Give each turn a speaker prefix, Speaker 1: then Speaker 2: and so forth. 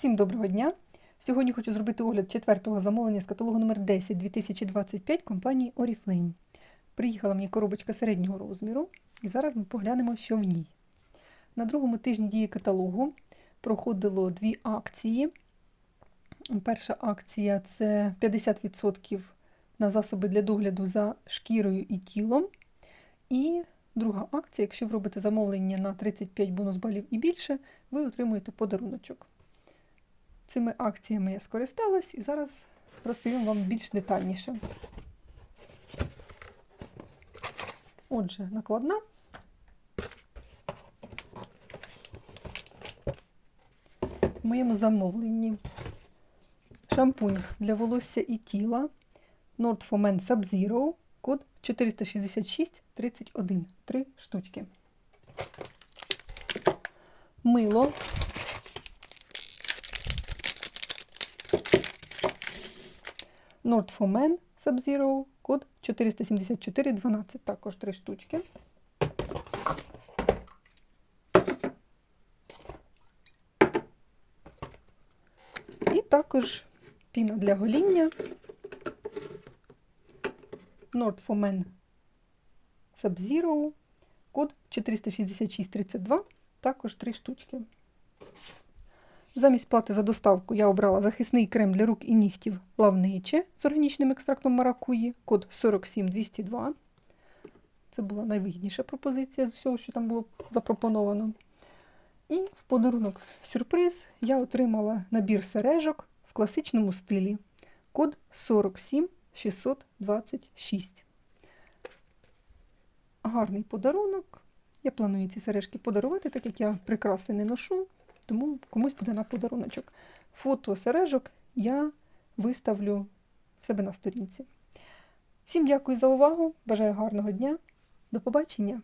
Speaker 1: Всім доброго дня! Сьогодні хочу зробити огляд четвертого замовлення з каталогу номер 10 2025 компанії Oriflame. Приїхала мені коробочка середнього розміру, і зараз ми поглянемо, що в ній. На другому тижні дії каталогу проходило дві акції. Перша акція це 50% на засоби для догляду за шкірою і тілом. І друга акція, якщо ви робите замовлення на 35 бонус балів і більше, ви отримуєте подаруночок. Цими акціями я скористалась і зараз розповім вам більш детальніше. Отже, накладна. В моєму замовленні шампунь для волосся і тіла Nord for Men Sub-Zero, код 46631. Три штучки. Мило Nord for Men Sub-Zero, код 47412, також три штучки. І також піна для гоління Nord for Men Sub-Zero, код 46632, також три штучки. Замість плати за доставку я обрала захисний крем для рук і нігтів лавниче з органічним екстрактом маракуї, код 47202. Це була найвигідніша пропозиція з усього, що там було запропоновано. І в подарунок сюрприз я отримала набір сережок в класичному стилі, код 47626. Гарний подарунок. Я планую ці сережки подарувати, так як я прикраси не ношу тому комусь буде на подаруночок. Фото сережок я виставлю в себе на сторінці. Всім дякую за увагу, бажаю гарного дня. До побачення!